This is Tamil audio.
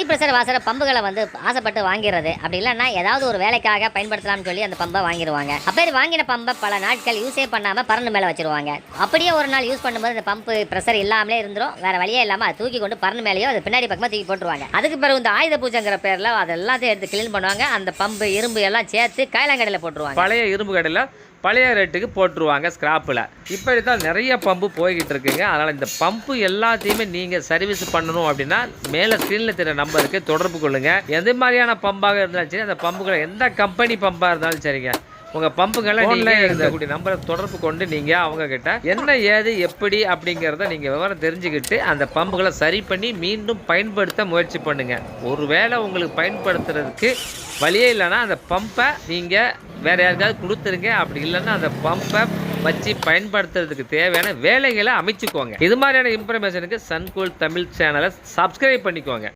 ஹை ப்ரெஷர் வாசர பம்புகளை வந்து ஆசைப்பட்டு வாங்கிறது. அப்படி இல்லைன்னா ஏதாவது ஒரு வேலைக்காக பயன்படுத்தலாம்னு சொல்லி அந்த பம்பை வாங்கிடுவாங்க அப்படி வாங்கின பம்பை பல நாட்கள் யூஸே பண்ணாமல் பறந்து மேலே வச்சிருவாங்க. அப்படியே ஒரு நாள் யூஸ் பண்ணும்போது அந்த பம்பு ப்ரெஷர் இல்லாமலே இருந்துரும். வேற வழியே இல்லாமல் அதை தூக்கி கொண்டு பறந்து மேலேயோ அது பின்னாடி பக்கமாக தூக்கி போட்டுருவாங்க. அதுக்கு பிறகு இந்த ஆயுத பூஜைங்கிற பேரில் அது எல்லாத்தையும் எடுத்து க்ளீன் பண்ணுவாங்க. அந்த பம்பு இரும்பு எல்லாம் சேர்த்து கைலாங்கடையில் போட்டுருவாங்க. பழைய இரும்பு கடையில் பழைய ரேட்டுக்கு போட்டுருவாங்க ஸ்கிராப்பில் இப்படி தான் நிறைய பம்பு போய்கிட்டு இருக்குங்க. அதனால் இந்த பம்பு எல்லாத்தையுமே நீங்கள் சர்வீஸ் பண்ணணும் அப்படின்னா மேலே ஸ்க்ரீனில் தெரிய நம்பருக்கு தொடர்பு கொள்ளுங்கள் எந்த மாதிரியான பம்பாக இருந்தாலும் சரி அந்த பம்புகளை எந்த கம்பெனி பம்பாக இருந்தாலும் சரிங்க. உங்கள் பம்புகளை நீங்கள் இருக்கக்கூடிய நம்பரை தொடர்பு கொண்டு நீங்கள் அவங்க கிட்ட என்ன ஏது எப்படி அப்படிங்கிறத நீங்கள் விவரம் தெரிஞ்சுக்கிட்டு அந்த பம்புகளை சரி பண்ணி மீண்டும் பயன்படுத்த முயற்சி பண்ணுங்க. ஒருவேளை உங்களுக்கு பயன்படுத்துறதுக்கு வழியே இல்லைன்னா அந்த பம்பை நீங்கள் வேற யாருக்காவது கொடுத்துருங்க. அப்படி இல்லைன்னா அந்த பம்பை வச்சு பயன்படுத்துறதுக்கு தேவையான வேலைகளை அமைச்சுக்கோங்க. இது மாதிரியான இன்ஃபர்மேஷனுக்கு சன்கூல் தமிழ் சேனலை சப்ஸ்கிரைப் பண்ணிக்கோங்க.